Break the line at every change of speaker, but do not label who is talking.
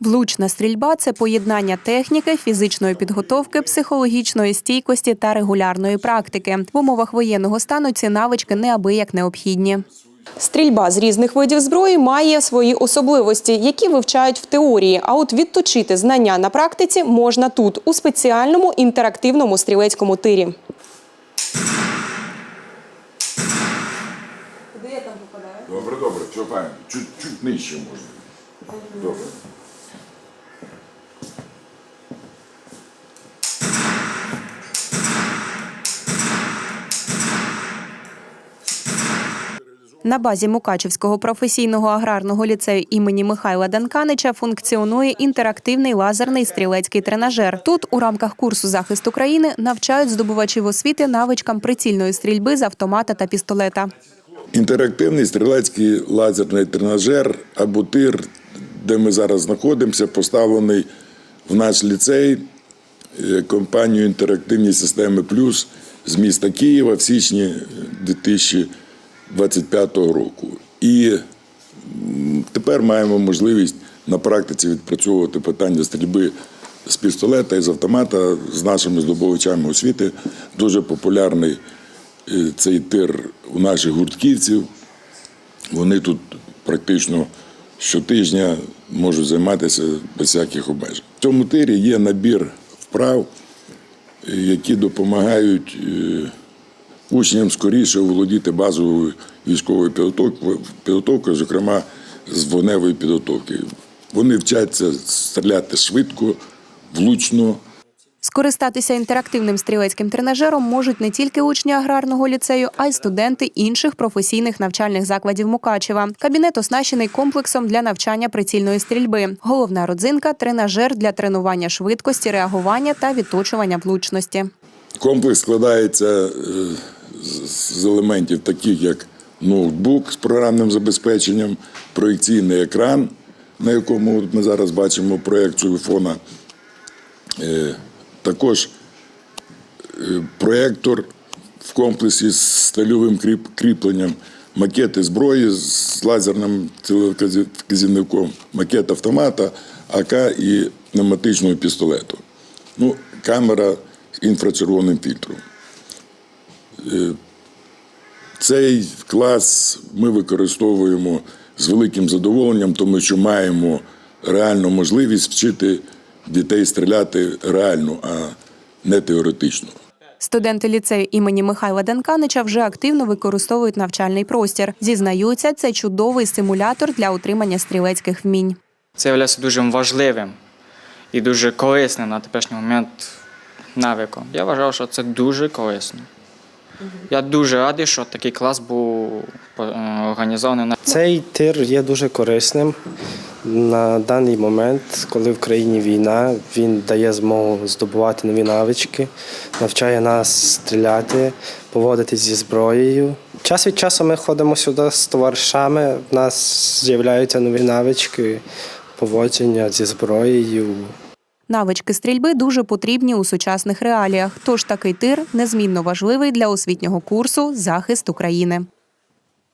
Влучна стрільба це поєднання техніки, фізичної підготовки, психологічної стійкості та регулярної практики. В умовах воєнного стану ці навички неабияк необхідні.
Стрільба з різних видів зброї має свої особливості, які вивчають в теорії. А от відточити знання на практиці можна тут, у спеціальному інтерактивному стрілецькому тирі.
Добре, добре, все файно. Чуть, чуть нижче можна. Добре.
На базі Мукачівського професійного аграрного ліцею імені Михайла Данканича функціонує інтерактивний лазерний стрілецький тренажер. Тут у рамках курсу захист України навчають здобувачів освіти навичкам прицільної стрільби з автомата та пістолета.
Інтерактивний стрілецький лазерний тренажер або тир, де ми зараз знаходимося, поставлений в наш ліцей е, компанією інтерактивні системи Плюс з міста Києва в січні 2025 року. І тепер маємо можливість на практиці відпрацьовувати питання стрільби з пістолета і з автомата з нашими здобувачами освіти. Дуже популярний е, цей тир у наших гуртківців. Вони тут практично щотижня можуть займатися без всяких обмежень. В цьому тирі є набір вправ, е, які допомагають е, учням скоріше володіти базовою військовою підготовкою, підготовкою, зокрема з вогневої підготовки. Вони вчаться стріляти швидко, влучно,
Скористатися інтерактивним стрілецьким тренажером можуть не тільки учні аграрного ліцею, а й студенти інших професійних навчальних закладів Мукачева. Кабінет оснащений комплексом для навчання прицільної стрільби. Головна родзинка тренажер для тренування швидкості, реагування та відточування влучності.
Комплекс складається е, з- елементів, таких як ноутбук з програмним забезпеченням, проєкційний екран, на якому ми зараз бачимо проєкцію фона. Е, Також е, проєктор в комплексі з стальовим кріпленням, макети зброї з лазерним цілевказівником, макет автомата, АК і пневматичного пістолету. Ну, камера з інфрачервоним фільтром. Е, Цей клас ми використовуємо з великим задоволенням, тому що маємо реальну можливість вчити дітей стріляти реально, а не теоретично.
Студенти ліцею імені Михайла Данканича вже активно використовують навчальний простір. Зізнаються, це чудовий симулятор для отримання стрілецьких вмінь.
Це є дуже важливим і дуже корисним на теперішній момент навиком. Я вважав, що це дуже корисно. Я дуже радий, що такий клас був е, організований.
Цей тир є дуже корисним. На даний момент, коли в країні війна, він дає змогу здобувати нові навички, навчає нас стріляти, поводитись зі зброєю. Час від часу ми ходимо сюди з товаришами, в нас з'являються нові навички, поводження зі зброєю.
Навички стрільби дуже потрібні у сучасних реаліях. Тож такий тир незмінно важливий для освітнього курсу захист України.